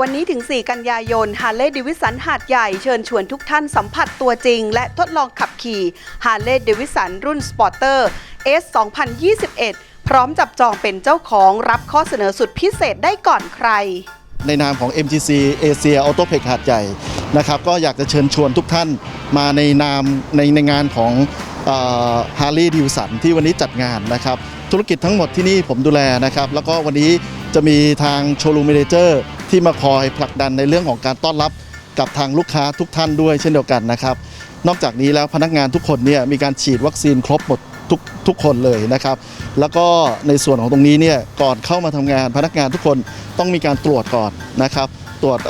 วันนี้ถึง 4 กันยายนฮาร์เลย์ดวิสันหาดใหญ่เชิญชวนทุกท่านสัมผัสตัวจริง และทดลองขับขี่ฮาร์เลย์ดวิสันรุ่นสปอร์เตอร์ S 2021 พร้อมจับจองเป็นเจ้าของรับข้อเสนอสุดพิเศษได้ก่อนใคร ในนามของ MGC เอเชียออโตเพกหาดใหญ่นะครับก็อยากจะเชิญชวนทุกท่านมาในนามในในงานของฮาร์ลีดิวสันที่วันนี้จัดงานนะครับธุรกิจทั้งหมดที่นี่ผมดูแลนะครับ แล้วก็วันนี้จะมีทางโชว์รูมเมเนเจอร์ ที่มาคอยผลักดันในเรื่องของการต้อนรับกับทางลูกค้าทุกท่านด้วยเช่นเดียวกันนะครับ นอกจากนี้แล้วพนักงานทุกคนเนี่ยมีการฉีดวัคซีนครบหมดทุกทุกคนเลยนะครับ แล้วก็ในส่วนของตรงนี้เนี่ยก่อนเข้ามาทำงานพนักงานทุกคนต้องมีการตรวจก่อนนะครับ ตรวจ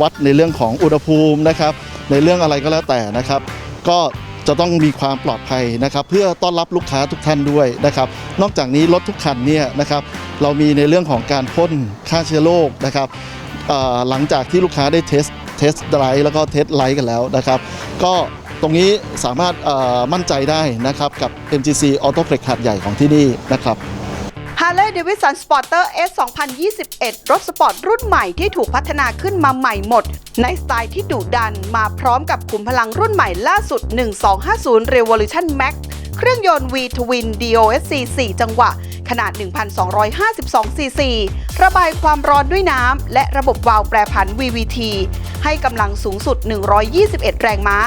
วัดในเรื่องของอุณหภูมินะครับ ในเรื่องอะไรก็แล้วแต่นะครับ ก็จะต้องมีความปลอดภัยนะครับ เพื่อต้อนรับลูกค้าทุกท่านด้วยนะครับ นอกจากนี้รถทุกคันเนี่ยนะครับ เรามีในเรื่องของการพ่นฆ่าเชื้อโรคนะครับ หลังจากที่ลูกค้าได้เทสเทสไดร์แล้วก็เทสไลท์กันแล้วนะครับ ก็ตรงนี้สามารถมั่นใจได้นะครับกับ MGC Auto Flex หาดใหญ่ของที่นี่นะครับ Harley Davidson Sporter S 2021 รถสปอร์ตรุ่นใหม่ที่ถูกพัฒนาขึ้นมาใหม่หมด ในสไตล์ที่ดุดันมาพร้อมกับขุมพลังรุ่นใหม่ล่าสุด 1250 Revolution Max เครื่องยนต์ V Twin DOSC 4 จังหวะ ขนาด 1,252ซีซีระบายความร้อนด้วยน้ำ และระบบวาล์วแปรผัน VVT ให้กำลังสูงสุด 121 แรงม้า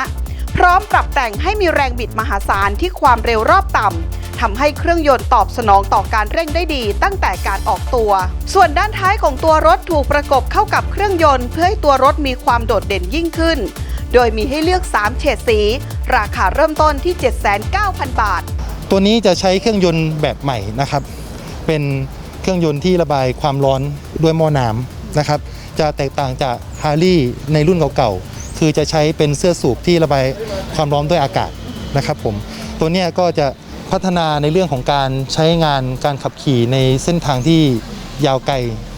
พร้อมปรับแต่งให้มีแรงบิดมหาศาลที่ความเร็วรอบต่ำทำให้เครื่องยนต์ตอบสนองต่อการเร่งได้ดีตั้งแต่การออกตัว ส่วนด้านท้ายของตัวรถถูกประกบเข้ากับเครื่องยนต์ เพื่อให้ตัวรถมีความโดดเด่นยิ่งขึ้น โดยมีให้เลือก 3 เฉดสี ราคาเริ่มต้นที่ 79,000 บาท ตัวนี้จะใช้เครื่องยนต์แบบใหม่นะครับ เป็นเครื่องยนต์ที่ระบายความร้อนด้วยหม้อน้ำนะครับ จะแตกต่างจากฮาร์ลีในรุ่นเก่าๆ คือจะใช้เป็นเสื้อสูบที่ระบายความร้อนด้วยอากาศนะครับผม ตัวนี้ก็จะพัฒนาในเรื่องของการใช้งานการขับขี่ในเส้นทางที่ยาวไกล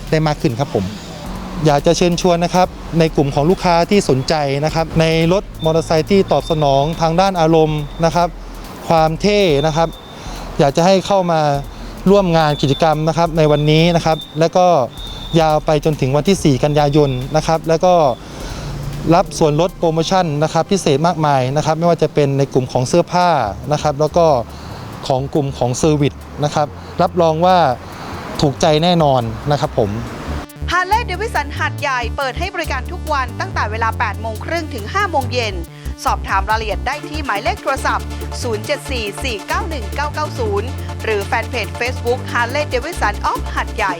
ได้มากขึ้นครับผม อยากจะเชิญชวนนะครับ ในกลุ่มของลูกค้าที่สนใจนะครับ ในรถมอเตอร์ไซค์ที่ตอบสนองทางด้านอารมณ์นะครับ ความเท่นะครับ อยากจะให้เข้ามาร่วมงานกิจกรรมนะครับ ในวันนี้นะครับ แล้วก็ยาวไปจนถึงวันที่ 4 กันยายนนะครับ แล้วก็รับส่วนลดโปรโมชั่นนะครับ พิเศษมากมายนะครับ ไม่ว่าจะเป็นในกลุ่มของเสื้อผ้านะครับ แล้วก็ของกลุ่มของเซอร์วิสนะครับ รับรองว่าถูกใจแน่นอนนะครับผมาร์เลย์เดวิสันหัดใหญ่เปิดให้บริการทุกวันตั้งแต่เวลา 8 โมงครึ่งถึง 5 โมงเย็น สอบถามรายละเอียดได้ที่หมายเลขโทรศัพท์ 074-491-990 หรือแฟนเพจ Facebook Harley Davidson of หัดใหญ่